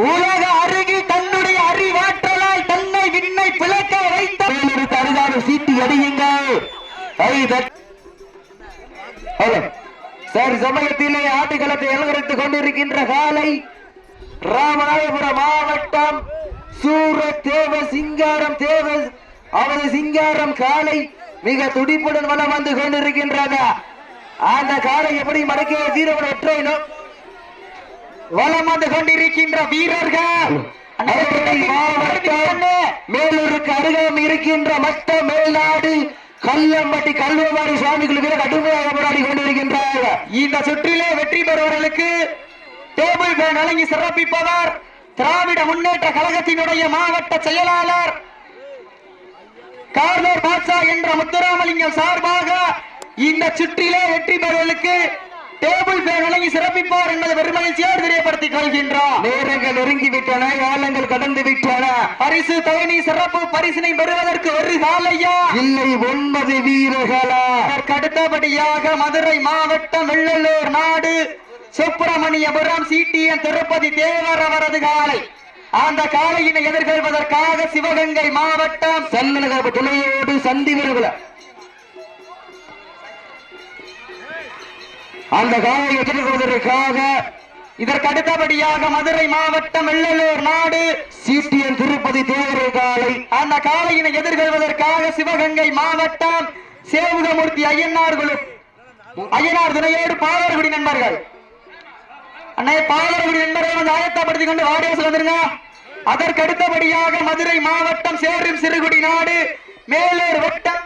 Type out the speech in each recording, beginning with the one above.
உலக அருகில் தன்னுடைய அறிவாற்றலால் தன்னை விண்ணை பிளக்க வைத்த ஒரு கருதான சீட்டி அடியுங்கள் சார் சமயத்திலே ஆட்டுக்களத்தை அலங்கரித்துக் கொண்டிருக்கின்ற காலை ராமநாதபுரம் மாவட்டம் சூரத் தேவ சிங்காரம் தேவ அவரது சிங்காரம் காலை மிக துடிப்புடன் வலம் வந்து கொண்டிருக்கின்றது. அந்த காலை எப்படி மடக்கிய வீரவன் ஒற்றையினோ வலம் வந்து கொண்டிருக்கின்ற வீரர்கள் மேலூருக்கு அருகம் இருக்கின்ற மத்த மேல்நாடு கல்லம்பட்டி கல்வமாடி சுவாமிகளுக்கு கடுமையாக போராடி கொண்டிருக்கின்றார்கள். இந்த சுற்றிலே வெற்றி பெறுவர்களுக்கு டேபிள் ஃபேன் வழங்கி சிறப்பிப்பவர் திராவிட முன்னேற்ற கழகத்தினுடைய மாவட்ட செயலாளர் கார்னர் பாட்சா என்ற முத்துராமலிங்கம் சார்பாக இந்த சுற்றிலே வெற்றி பெறுவர்களுக்கு டேபிள் ஃபேன் வழங்கி சிறப்பிப்பார் என்பதை பெருமகிழ்ச்சியோடு தெரியப்படுத்திக் கொள்கின்றோம் நேரங்கள் நெருங்கி விட்டன காலங்கள் கடந்து விட்டன பரிசு தவணி சிறப்பு பரிசினை பெறுவதற்கு ஒரு காலையா? இல்லை ஒன்பது வீரர்களா? அதற்கு அடுத்தபடியாக மதுரை மாவட்டம் வெள்ளலூர் நாடு சுப்பிரமணியபுரம் சிடிஎம் திருப்பதி தேவர் அவரது காலை. அந்த காலையினை எதிர்கொள்வதற்காக சிவகங்கை மாவட்டம் சன்னநகர் துணையோடு சந்தி வீரர்கள அந்த காலை எதிர்கொள்வதற்காக இதற்கு அடுத்தபடியாக மதுரை மாவட்டம் வெள்ளலூர் நாடு. சிடிஎன் திருப்பதி தேவரை காலை அந்த காலையினை எதிர்கொள்வதற்காக சிவகங்கை மாவட்டம் சேவுகமூர்த்தி ஐயனார் குழு. ஐயனார் துணையோடு பாவர்குடி நண்பர்கள். அண்ணே பாவர்குடி நண்பர்கள் வந்து ஆயத்தப்படுத்திக் கொண்டு வாடிவாசல் வந்துருங்க. அதற்கு அடுத்தபடியாக மதுரை மாவட்டம் சேரும் சிறுகுடி நாடு. மேலூர் வட்டம்.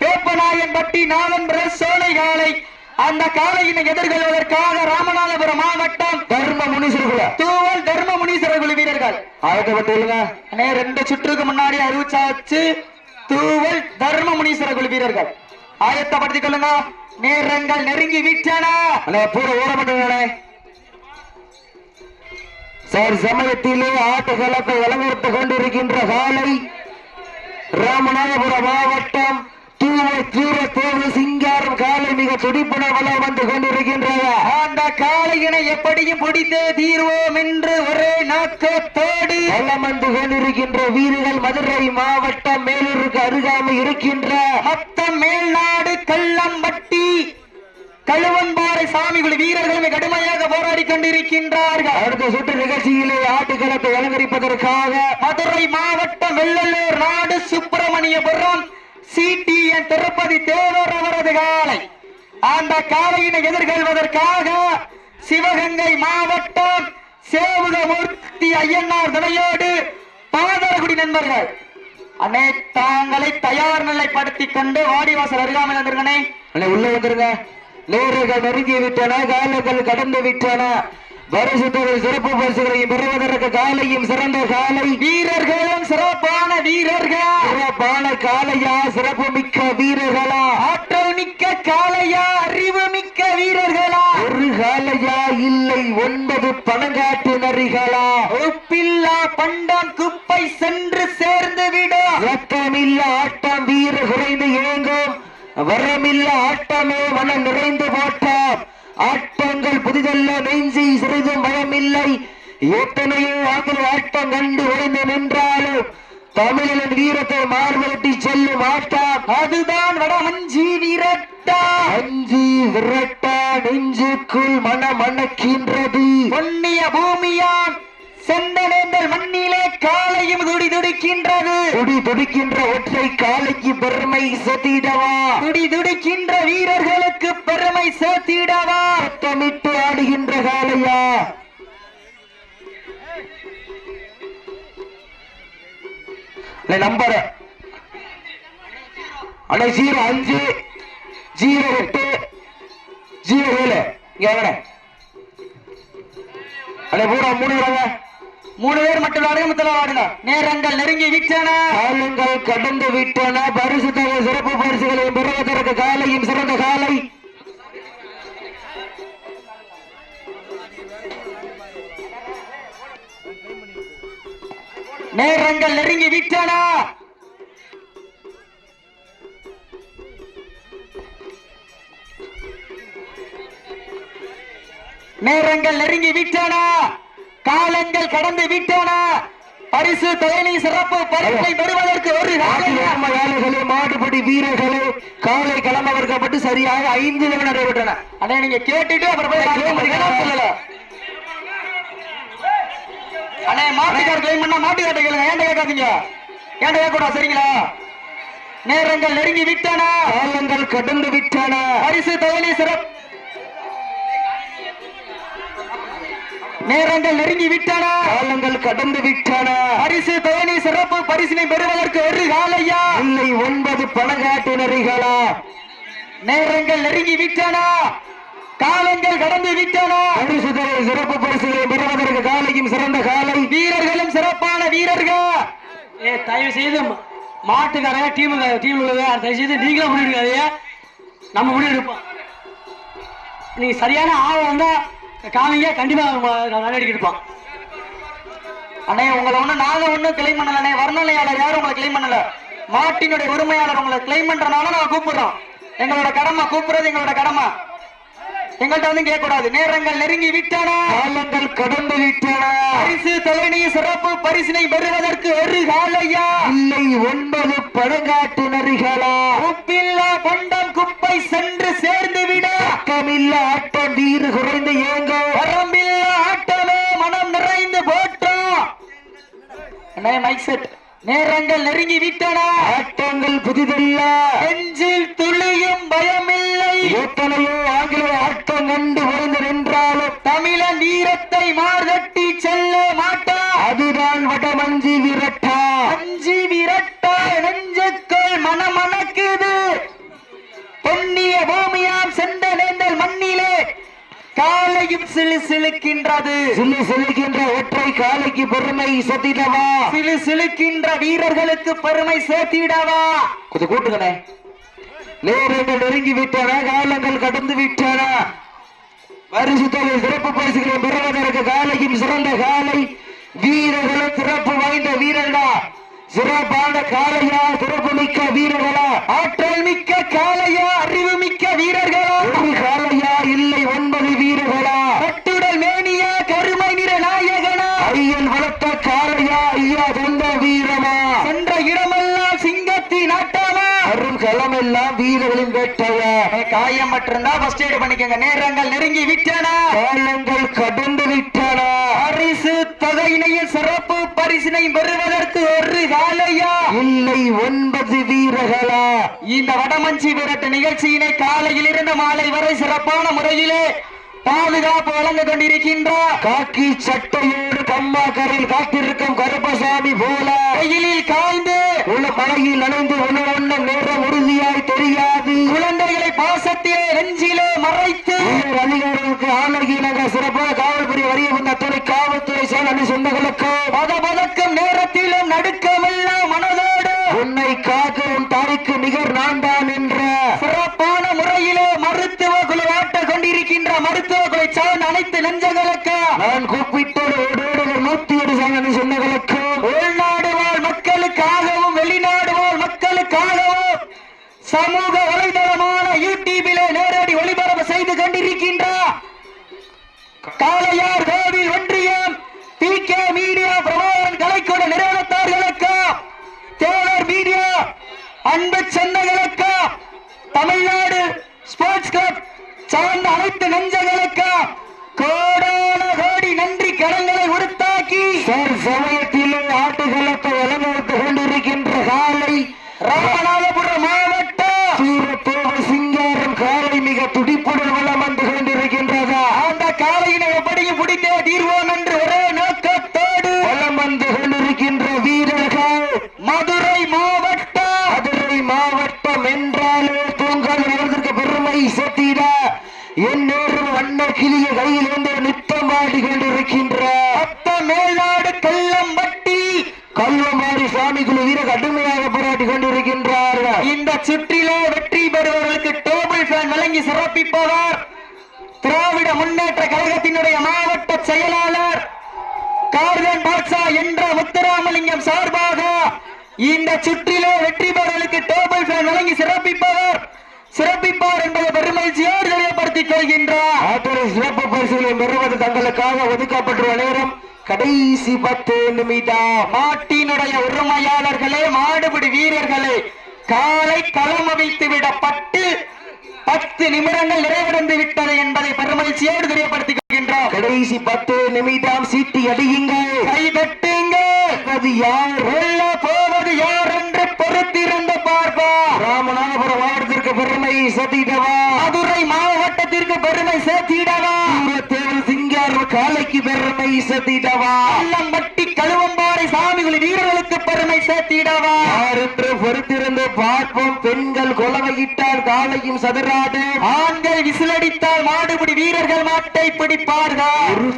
பேப்பநாயன்பட்டி நாவன் சோலை காலை அந்த காலையினை எதிர்கொள்வதற்காக ராமநாதபுரம் மாவட்டம் தர்ம முனீஸ்வரகுல தூவல் தர்ம முனீஸ்வரர் குழு வீரர்கள் ஆயத்தப்பட்டு ரெண்டு சுற்றுக்கு முன்னாடி அறிவிச்சாச்சு. தூவல் தர்ம முனீஸ்வர குழு வீரர்கள். ஆயத்தப்படுத்திக் கொள்ளுங்க. நேரங்கள் நெருங்கி விட்டன. அண்ணே பூர ஓடப்பட்டே சார் சமயத்திலே ஆட்டுகளத்தை அலங்கரித்துக் கொண்டிருக்கின்ற காலை ராமநாதபுரம் மாவட்டம் சிங்காரம் காலை மிக துடிப்புடன் வளம் வந்து கொண்டிருக்கின்றது. அந்த காளையினை எப்படியும் பிடித்தே தீர்வோம் என்று ஒரே நோக்கத்தோடு வளம் வந்து கொண்டிருக்கின்ற வீரர்கள் மதுரை மாவட்டம் மேலூருக்கு அருகாமை இருக்கின்ற மொத்தம் மேல்நாடு கள்ளம்பட்டி கழுவன்பாறை சாமிகுழு வீரர்களுமே கடுமையாக போராடி கொண்டிருக்கின்றார்கள். அடுத்த சுற்று நிகழ்ச்சியிலே ஆட்டுக்களத்தை அலங்கரிப்பதற்காக மதுரை மாவட்டம் வெள்ளலூர் நாடு சுப்பிரமணியபுரம் சிடிஎன் திருப்பதி தேவர் அவரது காலை. அந்த காலையினை எதிர்கொள்வதற்காக சிவகங்கை மாவட்டம் சேவுகமூர்த்தி ஐயனார் துணையோடு பாதரகுடி நண்பர்கள். அண்ணே தாங்களை தயார் நிலைப்படுத்திக் கொண்டு வாடிவாசல் அருகாமல் வந்திருக்கனே உள்ள வந்துருங்க. நேர்கள் நெருங்கி விட்டன காலங்கள் கடந்து விட்டன. வருஷத்தொகை சிறப்பு பரிசுகளையும் பெறுவதற்கு காலையும் சிறந்த காலை. வீரர்களும் சிறப்பான வீரர்கள். சிறப்பான காலையா? சிறப்பு மிக்க வீரர்களா? ஆற்றல் மிக்க காளையா அறிவு மிக்க வீரர்களா? ஒரு காலையா? இல்லை ஒன்பது பணங்காட்டு நரிகளா உப்பில்லா பண்டம் குப்பை சென்று சேர்ந்து விடும் ரத்தமில்ல ஆட்டம் வீர குறைந்து ஏங்கும் வரமில்ல ஆட்டமே மனம் நிறைந்து போட்டாம் ஆட்டங்கள் புதிதல்ல நெஞ்சி சிறிதும் பயமில்லை எத்தனையோ ஆங்கில ஆட்டம் கண்டு உடைந்து நின்றாலும் தமிழின் வீரத்தை மார்பட்டி செல்லும் ஆட்டம் அதுதான் வடமஞ்சி விரட்டா. அஞ்சி விரட்டா நெஞ்சுக்குள் மனம் மணக்கின்றது பொன்னிய பூமியான் செந்தனேந்தல் மண்ணிலே காலையும் துடி துடிக்கின்றது. துடி துடிக்கின்ற ஒற்றை காலைக்கு பெருமை செத்திடவா துடி துடிக்கின்ற வீரர்களுக்கு பெருமை சேர்த்திடவா? சத்தமிட்டு ஆடுகின்ற காளையா? நம்பர். அண்ணா ஜீரோ அஞ்சு ஜீரோ எட்டு ஜீரோ ஏழு. இங்க. அண்ணே பூரா மூணு. மூணு பேர் மட்டும் ஆடுங்க மொத்தம் ஆடுங்க. நேரங்கள் நெருங்கி விட்டன. காலங்கள் கடந்து விட்டன. பரிசு தொகை சிறப்பு பரிசுகளையும் பெறுவதற்கு காலையும் சிறந்த காலை. நேரங்கள் நெருங்கி விட்டன. நேரங்கள் நெருங்கி விட்டன. காலங்கள் கடந்து விட்டன. பரிசு தொகையை சிறப்பு பரிசை பெறுவதற்கு ஒரு ஆளுகளே மாடுபடி வீரர்களே காலை கிளம்பவர்க்கப்பட்டு சரியாக ஐந்து நிமிடம் நடைபெற்றன அண்ணே நீங்க கேட்டுட்டு அப்புறம் சொல்லல அண்ணே மாட்டுக்கார் கிளைம் பண்ணா மாட்டுக்கார்ட்ட கேளுங்க. ஏன்டா கேட்காதீங்க? ஏன்டா கேட்கக்கூடாது? சரிங்களா? நேரங்கள் நெருங்கி விட்டன. காலங்கள் கடந்து விட்டன. பரிசு தொகையை சிறப்பு. நேரங்கள் நெருங்கி விட்டன. காலங்கள் கடந்து விட்டன. பரிசு தொகையை சிறப்பு பரிசினை பெறுவதற்கு ஒரு காலையா. இல்லை ஒன்பது பணங்காட்டு நரிகளா நேரங்கள் நெருங்கி விட்டன. காலங்கள் கடந்து விட்டன. பரிசுகளை சிறப்பு பரிசுகளை பெறுவதற்கு காலையும் சிறந்த காலை. வீரர்களும் சிறப்பான வீரர்கள். ஏ தயவு செய்து மாட்டுக்காரங்க டீம் டீம் உள்ளது தயவு செய்து நீங்களும் முடிவு நம்ம முடிவு எடுப்போம் நீங்க சரியான ஆள் வந்தா காமிங்க கண்டிப்பா நடவடிக்கை அண்ணே உங்களை ஒண்ணு நாங்க ஒண்ணும் கிளைம் பண்ணல அண்ணே. வர்ணனையாளர் யாரும் உங்களை கிளைம் பண்ணல. மாட்டினுடைய உரிமையாளர் உங்களை கிளைம் பண்றதுனால நாங்க கூப்பிடுறோம். எங்களோட கடமை கூப்பிடுறது எங்களோட கடமை. எங்கள்கிட்ட வந்து கேட்கக்கூடாது. நேரங்கள் நெருங்கி விட்டன. காலங்கள் கடந்து விட்டன. தொலைநீ சிறப்பு பரிசினை பெறுவதற்கு ஒரு காலையா? இல்லை ஒன்பது பழங்காட்டு நரிகளா உப்பில்லா பண்டம் குப்பை சென்று சேர்ந்து விட பக்கமில்ல ஆட்டம் வீறு குறைந்து ஏங்க வரம்பில்லா ஆட்டமே மனம் நிறைந்து அண்ணே மைக் செட் நேரங்கள் நெருங்கி விட்டன ஆட்டங்கள் புதிதல்ல. நெஞ்சில் துளியும் பயமில்லை. எத்தனையோ ஆங்கில ஆட்டம் கண்டு விழுந்து நின்றாலும் தமிழன் வீரத்தை மார்தட்டி செல்ல மாட்டா. அதுதான் வடமஞ்சி விரட்டா. அஞ்சி விரட்டா நெஞ்சுக்குள் மனமணக்குது. காலையும் சிலு சிலுக்கின்றது. சிலு சிலுக்கின்ற ஒற்றை காலைக்கு பெருமை சத்திடவா சிலு சிலுக்கின்ற வீரர்களுக்கு பெருமை சேர்த்திடவா? கொஞ்சம் கூட்டுங்கண்ணே. நேரங்கள் நெருங்கி விட்டன காலங்கள் கடந்து விட்டன பரிசுத்தலை சிறப்பு பரிசுகளை பெறுவதற்கு காலையும் சிறந்த காலை. வீரர்களும் சிறப்பு வாய்ந்த வீரர்களா? சிறப்பான காலையா சிறப்பு மிக்க வீரர்களா ஆற்றல் மிக்க காளையா அறிவு மிக்க வீரர்களா? ஒரு காலையா இல்லை ஒன்பது வீரர்களா? கட்டுடல் மேனியா கருமை நிற நாயகனா? ஐயன் வளர்த்த காலையா ஐயா சொந்த வீரமா சென்ற இடமெல்லாம் சிங்கத்தின் ஆட்டமா அரும் களமெல்லாம் வீரர்களின் வேட்டையா. காயம் மட்டும்தான் ஃபர்ஸ்ட் எய்ட் பண்ணிக்கங்க. நேரங்கள் நெருங்கி விட்டன. காலங்கள் கடந்து விட்டன. பரிசு தொகையினையும் சிறப்பு பரிசினை பெறுவதற்கு ஒரு காலையா இல்லை ஒன்பது வீரர்களா? இந்த வடமஞ்சி விரட்டு நிகழ்ச்சியினை காலையில் இருந்து மாலை வரை சிறப்பான முறையிலே பாதுகாப்பு வழங்க கொண்டிருக்கின்றார் காக்கி சட்டையோடு கம்மாக்கரையில் காத்திருக்கும் கருப்பசாமி போல கையிலில் காய்ந்து உள்ள மழையில் நனைந்து ஒன்று ஒன்று நேரம் உறுதியாய் தெரியாது. குழந்தைகளை பாசத்திலே நெஞ்சிலே மறைத்து அதிகாரிகளுக்கு ஆலகி நகர் காவல்துறை வரிய வந்த துறை காவல்துறை சேனல் சொந்தங்களுக்கு பத பதக்கும் நேரத்திலும் நடுக்க மனதோடு உன்னை காக்கும் தாய்க்கு நிகர் நான் தான் என்ற சிறப்பான முறையிலே மருத்துவ குழு ஆட்ட கொண்டிருக்கின்ற மருத்துவ குழு சார்ந்த அனைத்து நெஞ்சங்களுக்கு. நான் கூப்பிட்டோடு ஓடோடு நூத்தி ஏழு சேனல் சொந்தங்களுக்கு உள்நாடு வாழ் மக்களுக்காகவும் வெளிநாடு வாழ் மக்களுக்காகவும் சமூக வலைதளமான யூடியூபிலே நேரடி ஒளிபரப்பு செய்து கொண்டிருக்கின்றார். காளையார் கோவில் ஒன்றியம் பி கே மீடியா பிரபாகரன் கலைக்கூட நிறுவனத்தார்களுக்கு தேவர் மீடியா அன்பு சொந்தங்களுக்கு தமிழ்நாடு ஸ்போர்ட்ஸ் கிளப் சார்ந்த அனைத்து நெஞ்சங்களுக்கு எந்நேரம் வண்ண கிளிய கையில் வந்து நித்தம் ஆடி கொண்டிருக்கின்ற அத்த மேல்நாடு கல்லம்பட்டி கல்வமாரி சாமி குழு வீர கடுமையாக போராடி கொண்டிருக்கின்றார்கள். இந்த சுற்றிலே வெற்றி பெறுபவர்களுக்கு டேபிள் ஃபேன் வழங்கி சிறப்பிப்பவர் திராவிட முன்னேற்ற கழகத்தினுடைய மாவட்ட செயலாளர் கார்கன் பாட்சா என்ற முத்துராமலிங்கம் சார்பாக இந்த சுற்றிலே வெற்றி பெறுவர்களுக்கு டேபிள் ஃபேன் வழங்கி சிறப்பிப்பவர். சிறப்பிப்பார் என்பதை பெருமகிழ்ச்சியோடு கொள்கின்றார் ஆத்தரை சிறப்பு பரிசுகளை பெறுவது தங்களுக்காக ஒதுக்கப்பட்டுள்ள நேரம் கடைசி பத்து நிமிடம். மாட்டினுடைய உரிமையாளர்களே மாடுபிடி வீரர்களே காலை களமவிழ்த்து விடப்பட்டு பத்து நிமிடங்கள் நிறைவடைந்து விட்டது என்பதை பெருமகிழ்ச்சியோடு தெரியப்படுத்திக் கொள்கின்றோம் கடைசி பத்து நிமிடம் சீட்டி அடியுங்கள். கை தட்டுங்க. அது யார்? போவது யார் என்று பொறுத்திருந்து பார்ப்போம். ராமநாதபுரம் மாவட்டத்திற்கு பெருமை சதிடவா மதுரை மாவட்டத்திற்கு பெருமை சேர்த்திடவா தேவல் சிங்கார் காலைக்கு பெருமை சதிடவா அல்லம்பட்டி கழுவம்பாறை சாமிகள் வீரர்களுக்கு பெருமை சேர்த்திடவா யார் என்று பொறுத்திருந்து பார்ப்போம். பெண்கள் குலவையிட்டால் காலையும் சதுராடும் ஆண்கள் விசிலடித்தால் மாடுபிடி வீரர்கள் மாட்டை பிடிப்பார்கள். ஒரு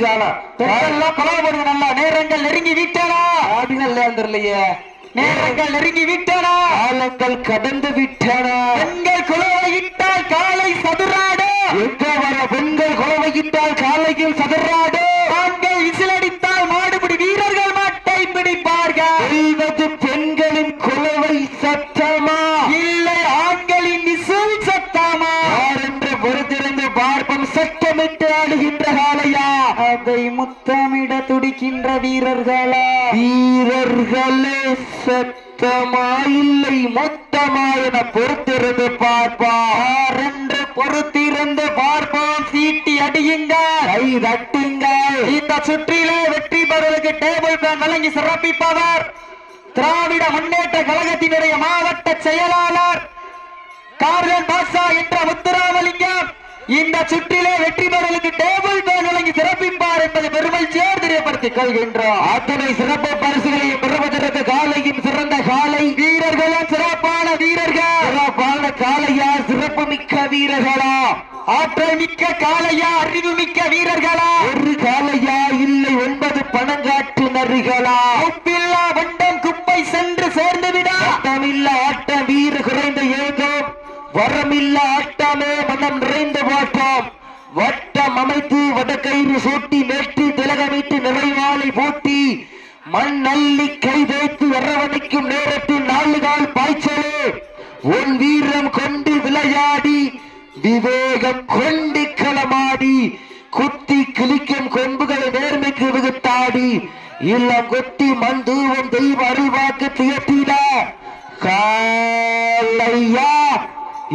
காணோம் பெண்கள்லாம் கொலப்படுவது நல்லா நேரங்கள் நெருங்கி விட்டனா ஆடினல் இல்லையே நேரங்கள் நெருங்கி விட்டனா காலங்கள் கடந்து விட்டன. பெண்கள் குலவையிட்டால் காலை சதுராடு. எங்க வர பெண்கள் குலவையிட்டால் காலையும் சதுராடும் ஆண்கள் விசிலடித்தால் மாடுபிடி வீரர்கள் மாட்டை பிடிப்பார்கள். வெல்வது பெண்களின் குலவை சத்தமா? இல்லை ஆண்களின் விசில் சத்தாமா? யார் என்று பொறுத்திருந்து பார்ப்போம். சத்தமிட்டு ஆடுகின்ற காலையா அதை முத்தமிட துடிக்கின்ற வீரர்களா. வீரர்களே சத்தமா இல்லை மொத்தமா என பொறுத்திருந்து பார்ப்பா யார் என்று பொறுத்திருந்து பார்ப்போம்? சீட்டி அடியுங்க கை தட்டுங்கள். இந்த சுற்றிலே வெற்றி பெறுவதற்கு டேபிள் பேன் வழங்கி சிறப்பிப்பவர் திராவிட முன்னேற்ற கழகத்தினுடைய மாவட்ட செயலாளர் கார்லன் பாஷா என்ற முத்துராமலிங்கம். இந்த சுற்றிலே வெற்றி பெறுவதற்கு டேபிள் பேன் வழங்கி சிறப்பிப்பார் என்பது பெருமகிழ்ச்சியோடு தெரியப்படுத்திக் கொள்கின்றோம். அத்தனை சிறப்பு பரிசுகளையும் பெறுவதற்கு காலையும் சிறந்த காலை. வீரர்களும் சிறப்பான வீரர்கள். சிறப்பான காலையா சிறப்பு மிக்க வீரர்களா? ஆற்றல் மிக்க காளையா அறிவு மிக்க வீரர்களா? ஒரு காலையா இல்லை ஒன்பது பணங்காட்டு நரிகளா உப்பில்லா வண்டம் குப்பை சென்று சேர்ந்து விட ஆட்டமில்ல ஆட்ட வீர ஏகம் வரமில்லா ஆட்டமே மனம் நிறைந்த வாட்டம் வட்டம் அமைத்து வடக்கயிறு சூட்டி நெட்டி திலகமிட்டு நிறைவாலை போட்டி மண் அள்ளி கை வைத்து அரவணைக்கும் நேரத்தில் நாலு கால் பாய்ச்சலே. உன் வீரம் கொண்டு விளையாடி விவேகம் கொண்டு களமாடி குத்தி கிளிக்கும் கொம்புகளை நேர்மைக்கு விகுத்தாடி இல்லம் கொத்தி மண் தூவம் தெய்வ அறிவாக்கு தியற்றிட காலையா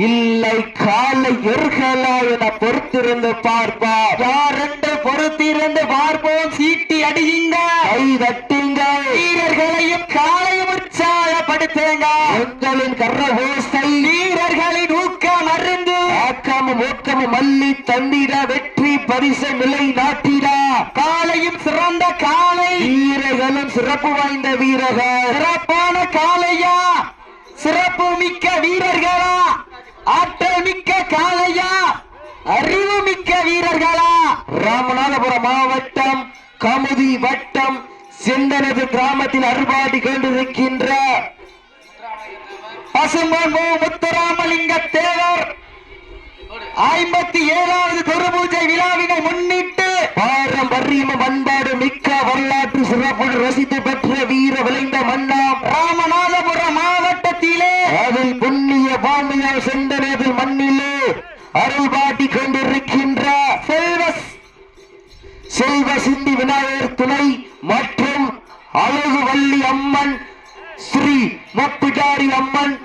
இல்லை காலை எர்களா என பொறுத்திருந்து பார்ப்பா. யார் என்று பொறுத்திருந்து பார்ப்போம் சீட்டி அடியுங்க. கை தட்டுங்கள் வீரர்களையும் காலையும் உற்சாகப்படுத்துங்க. எங்களின் கர்ற ஓசை வீரர்களின் ஊக்கம் அருந்து. ஆக்கமும் ஊக்கமும் மல்லி தந்திட வெற்றி பரிசு நிலை நாட்டிட. காலையும் சிறந்த காலை. வீரர்களும் சிறப்பு வாய்ந்த வீரர்கள். சிறப்பான காளையா சிறப்பு மிக்க வீரர்களா? ஆற்றல் மிக்க காளையா அறிவு மிக்க வீரர்களா? ராமநாதபுரம் மாவட்டம் கமுதி வட்டம் செந்தனது கிராமத்தில் அறுபாடி கொண்டிருக்கின்ற பசும்பொன் மு முத்துராமலிங்க தேவர் ஐம்பத்தி ஏழாவது குருபூஜை விழாவினை முன்னிட்டு பாரம்பரியம் பண்பாடு மிக்க வரலாற்று சிறப்புடன் ரசித்து பெற்ற வீர விளைந்த மன்னாம் ராமநாதபுரம் மாவட்டத்திலே. அதில் புண்ணிய பாமியால் செந்தனது மண்ணிலே அருள்பாட்டி கொண்டிருக்கின்ற செல்வ செல்வ சிந்தி விநாயகர் துணை மற்றும் அழகு வள்ளி அம்மன் ஸ்ரீ முப்பிடாரி அம்மன்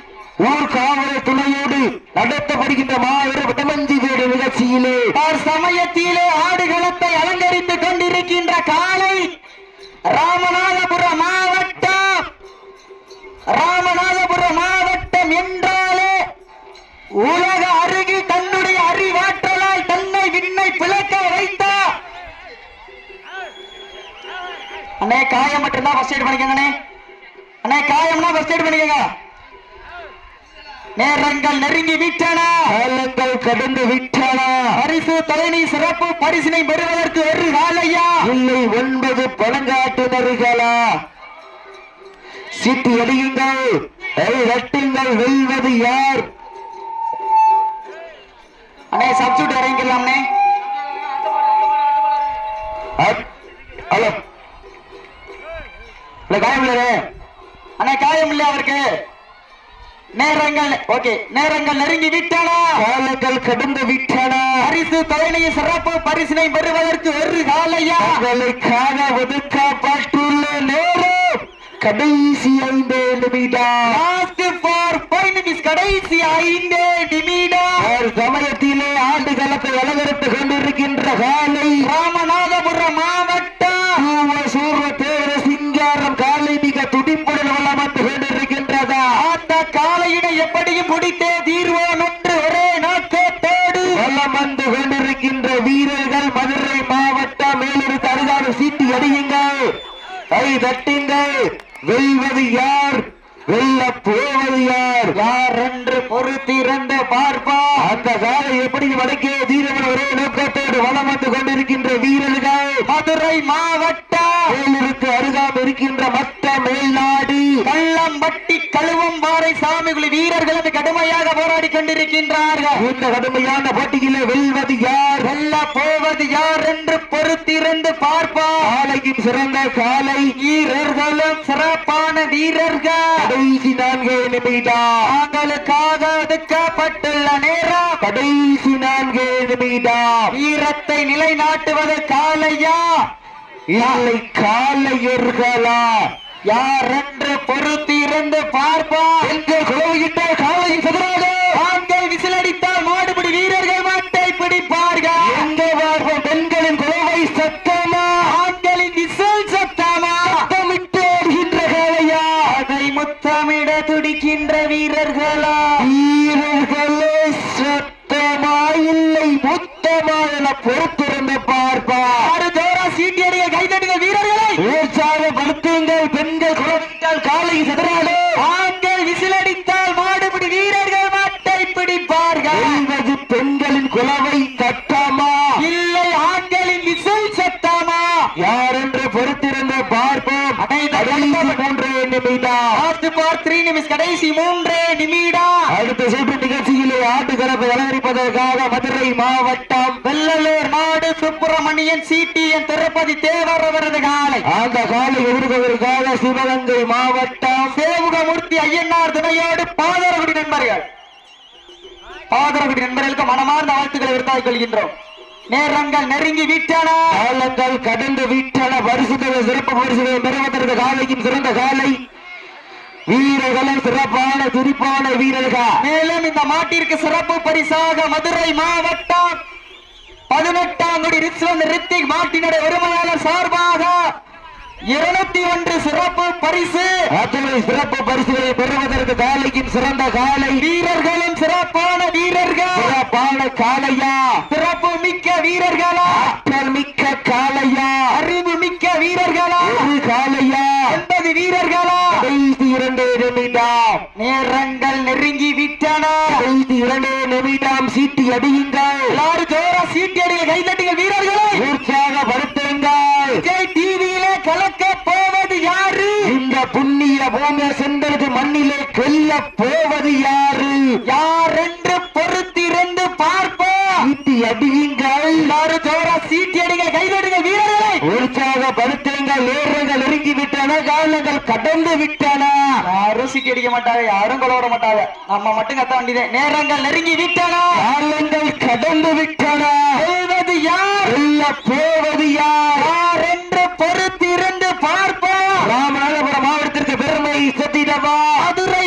ஊர் காவலர் துணையோடு நடத்தப்படுகின்ற காயம் மட்டும்தான் ஃபர்ஸ்ட் எய்ட் பண்ணிக்கோங்க அண்ணே காயம்னா ஃபர்ஸ்ட் எய்ட் பண்ணிக்கோங்க. நேரங்கள் நெருங்கி விட்டன. காலங்கள் கடந்து விட்டன. பரிசு தலைமை சிறப்பு பரிசினை பெறுவதற்கு ஒரு காலையா இல்லை ஒன்பது பழங்காட்டுநர்களா சீட்டு அடியுங்கள் கை தட்டுங்கள் வெல்வது யார்? அண்ணே சப்ஸ்டியூட் இறங்கிடலாம்னே ஹலோ. இல்ல காயம் இல்லையே? அண்ணே காயம் இல்லையா அவருக்கு? நேரங்கள் ஓகே நேரங்கள் நெருங்கி விட்டன. காலங்கள் கடந்து விட்டன. பரிசு தொகையை சிறப்பு பரிசினை பெறுவதற்கு ஒரு காலையா? உங்களுக்காக ஒதுக்கப்பட்டுள்ள நேரம் கடைசி ஐந்து நிமிடம். லாஸ்ட் ஃபார் ஃபைவ் நிமிஷம் கடைசி ஐந்து நிமிடம். சமயத்திலே ஆண்டு களத்தை அலங்கரித்துக் கொண்டிருக்கின்ற காலை ராமநாதபுரம் காளையினை எப்படியும் பிடித்தே தீர்வோம் என்று ஒரே நோக்கத்தோடு வளம் வந்து கொண்டிருக்கின்ற வீரர்கள் மதுரை மாவட்டம் மேலொரு தருகாடு சீட்டி அடியுங்கள். கை தட்டுங்கள். வெல்வது யார்? வெல்ல போவது யார்? யார் என்று பொறுத்திருந்து பார்ப்போம் அந்த காலை எப்படி வடக்கே தீரவன் ஒரே நோக்கத்தோடு வளம் வந்து கொண்டிருக்கின்ற வீரர்கள் மதுரை மாவட்டம். மேலிருக்கு அருகாம் இருக்கின்ற மத்த மேல்நாடு. கள்ளம்பட்டி கழுவம்பாறை சாமிகுழி வீரர்கள் அது கடுமையாக போராடி கொண்டிருக்கின்றார்கள். இந்த கடுமையான போட்டியிலே வெல்வது யார்? வெல்ல போவது யார் என்று பொறுத்திருந்து பார்ப்போம். காலையும் சிறந்த காலை வீரர்களும் சிறப்பான வீரர்கள். கடைசி நான்கு நிமிடம். தாங்களுக்காக ஒதுக்கப்பட்டுள்ள நேரம். கடைசி நான்கு நிமிடம். வீரத்தை நிலைநாட்டுவது காலையா? இல்லை காலையர்களா யார் என்று பொறுத்தி இருந்து பார்ப்பா என்று குழவையிட்ட காலையின் சதுராக கடைசி மூன்றே நிமிடம் அடுத்த சுற்று நிகழ்ச்சியிலே ஆட்டுக்கலப்பு அலங்கரிப்பதற்காக மதுரை மாவட்டம் வெள்ளலூர் நாடு சுப்பிரமணியன் சிடிஎன் திருப்பதி தேவர் அவரது காலை. அந்த காலை எதிர்கொள்வதற்காக சிவகங்கை மாவட்டம் சேவுகமூர்த்தி ஐயனார் துணையோடு பாதரகுடி நண்பர்கள். பாதரகுடி நண்பர்களுக்கு மனமார்ந்த வாழ்த்துக்களை விருத்தாய் கொள்கின்றோம். நேரங்கள் நெருங்கி விட்டன. காலங்கள் கடந்து விட்டன. பரிசுகளை சிறப்பு பரிசுகளை பெறுவதற்கு காலையும் சிறந்த காலை. வீரர்களும் சிறப்பான துடிப்பான வீரர்கள். மேலும் இந்த மாட்டிற்கு சிறப்பு பரிசாக மதுரை மாவட்டம் பதினெட்டாம் குடி ரிஸ்வன் ரித்திக் மாட்டினுடைய உரிமையாளர் சார்பாக இருநூத்தி ஒன்று சிறப்பு பரிசு. அத்தனை சிறப்பு பரிசுகளை பெறுவதற்கு காலையும் சிறந்த காலை. வீரர்களும் சிறப்பான வீரர்கள். சிறப்பான காலையா? சிறப்பு மிக்க வீரர்களா? ஆற்றல் மிக்க காலையா? அறிவு மிக்க வீரர்களா? ஒரு காலையா? எண்பது வீரர்களா? கடைசி இரண்டு நிமிடம். நேரங்கள் நெருங்கி விட்டன. கடைசி இரண்டு நிமிடம் சீட்டி அடியுங்கள். எல்லாரும் ஜோரா சீட்டியடியில் கைதட்டுங்கள் வீரர்களை. உற்சாகப்படுத்துங்கள் விஜய் டிவியிலே கலக்க போவது யாரு இந்த புண்ணிய பூமி சென்றது மண்ணிலே போவது யாரு? யார் என்று பொறுத்திருந்து பார்ப்போம். சீட்டி அடியுங்கள். எல்லாரும் ஜோரா சீட்டியடிகள் கைதட்டுங்கள் வீரர்களை. உற்சாகப்படுத்துங்கள். நேரங்கள் நெருங்கி விட்டன காலங்கள் கடந்து விட்டன. யாரும் சீட்டி அடிக்க மாட்டாங்க யாரும் கொலவர மாட்டாங்க. நம்ம மட்டும் கத்த வேண்டியதே. நேரங்கள் நெருங்கி விட்டன. காலங்கள் கடந்து விட்டன. வெல்வது யார்? வெல்ல போவது யார்? யார் என்று பொறுத்திருந்து பார்ப்போம். ராமநாதபுரம் மாவட்டத்திற்கு பெருமை செத்திடவா மதுரை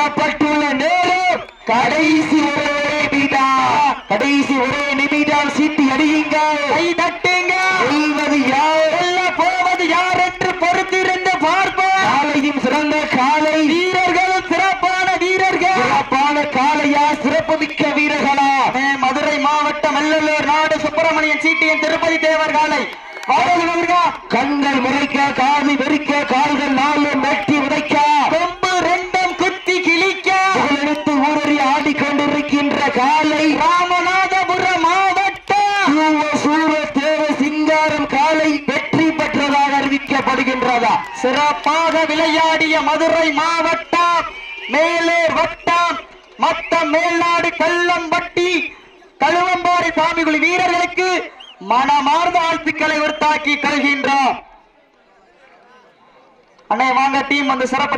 உங்களுக்காக ஒதுக்கப்பட்டுள்ள நேரம் கடைசி ஒரே நிமிடம். கடைசி ஒரே நிமிடம் சீட்டி அடியுங்கள். கை தட்டுங்க வெல்வது யார்? போவது யார் என்று பொறுத்திருந்து பார்ப்போம். காலையும் சிறந்த காலை. வீரர்களும் சிறப்பான வீரர்கள். சிறப்பான காலையா? சிறப்பு மிக்க வீரர்களா மதுரை மாவட்டம் வெள்ளலூர் நாடு சுப்பிரமணியன் சீட்டியன் திருப்பதி தேவர் காலை. கண்கள் முறைக்க காது வெறிக்க சிறப்பாக விளையாடிய மதுரை மாவட்டம் மேலூர் வட்டம் மத்த மேல்நாடு கல்லம்பட்டி கழுவம்பாரி சாமிகுழி வீரர்களுக்கு மனமார்ந்த வாழ்த்துக்களை உறுத்தாக்கி கல்கின்றோம். அண்ணே வாங்க டீம் வந்து சிறப்பு